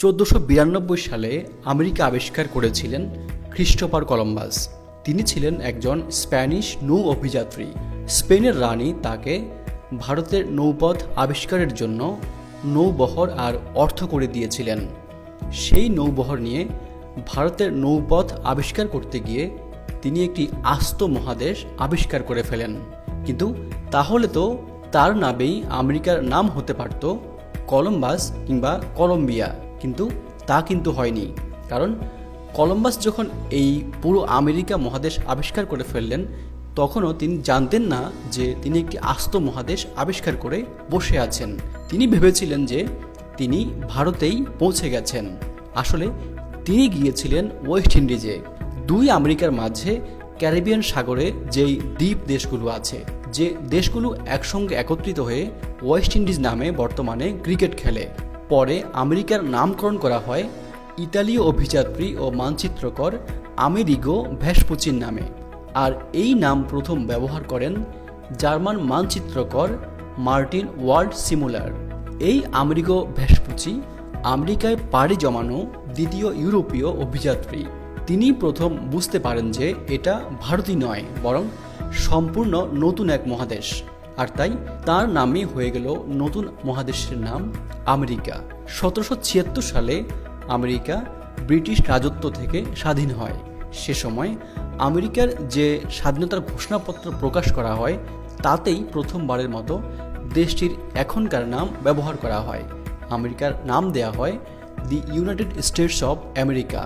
চোদ্দোশো বিরানব্বই সালে আমেরিকা আবিষ্কার করেছিলেন খ্রিস্টোফার কলম্বাস। তিনি ছিলেন একজন স্প্যানিশ নৌ অভিযাত্রী। স্পেনের রানী তাকে ভারতের নৌপথ আবিষ্কারের জন্য নৌবহর আর অর্থ করে দিয়েছিলেন। সেই নৌবহর নিয়ে ভারতের নৌপথ আবিষ্কার করতে গিয়ে তিনি একটি আস্ত মহাদেশ আবিষ্কার করে ফেলেন। কিন্তু তাহলে তো তার নামেই আমেরিকার নাম হতে পারত কলম্বাস কিংবা কলম্বিয়া। কিন্তু তা কিন্তু হয়নি। কারণ কলম্বাস যখন এই পুরো আমেরিকা মহাদেশ আবিষ্কার করে ফেললেন, তখনও তিনি জানতেন না যে তিনি একটি আস্ত মহাদেশ আবিষ্কার করে বসে আছেন। তিনি ভেবেছিলেন যে তিনি ভারতেই পৌঁছে গেছেন। আসলে তিনি গিয়েছিলেন ওয়েস্ট ইন্ডিজে, দুই আমেরিকার মাঝে ক্যারিবিয়ান সাগরে যেই দ্বীপ দেশগুলো আছে, যে দেশগুলো একসঙ্গে একত্রিত হয়ে ওয়েস্ট ইন্ডিজ নামে বর্তমানে ক্রিকেট খেলে। পরে আমেরিকার নামকরণ করা হয় ইতালীয় অভিযাত্রী ও মানচিত্রকর আমেরিগো ভ্যাসপুচির নামে। আর এই নাম প্রথম ব্যবহার করেন জার্মান মানচিত্রকর মার্টিন ওয়ার্ল্ড সিমুলার। এই আমেরিগো ভ্যাসপুচি আমেরিকায় পাড়ি জমানো দ্বিতীয় ইউরোপীয় অভিযাত্রী। তিনি প্রথম বুঝতে পারেন যে এটা ভারতই নয়, বরং সম্পূর্ণ নতুন এক মহাদেশ। আর তাই তার নামই হয়ে গেল নতুন মহাদেশের নাম আমেরিকা। সতেরোশো ছিয়াত্তর সালে আমেরিকা ব্রিটিশ রাজত্ব থেকে স্বাধীন হয়। সে সময় আমেরিকার যে স্বাধীনতার ঘোষণাপত্র প্রকাশ করা হয়, তাতেই প্রথমবারের মতো দেশটির এখনকার নাম ব্যবহার করা হয়। আমেরিকার নাম দেয়া হয় the United States of America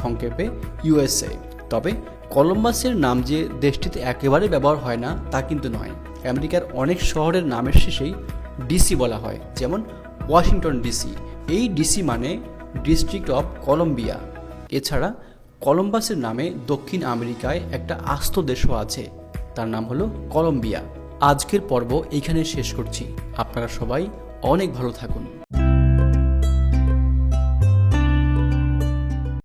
সংক্ষেপে ইউএসএ তবে কলম্বাসের নাম যে দেশটিতে একেবারে ব্যবহার হয় না, তা কিন্তু নয়। আমেরিকার অনেক শহরের নামের শেষেই ডিসি বলা হয়, যেমন ওয়াশিংটন ডিসি। এই ডিসি মানে ডিস্ট্রিক্ট অফ কলম্বিয়া। এছাড়া কলম্বাসের নামে দক্ষিণ আমেরিকায় একটা আস্ত দেশও আছে, তার নাম হলো কলম্বিয়া। আজকের পর্ব এখানে শেষ করছি। আপনারা সবাই অনেক ভালো থাকুন।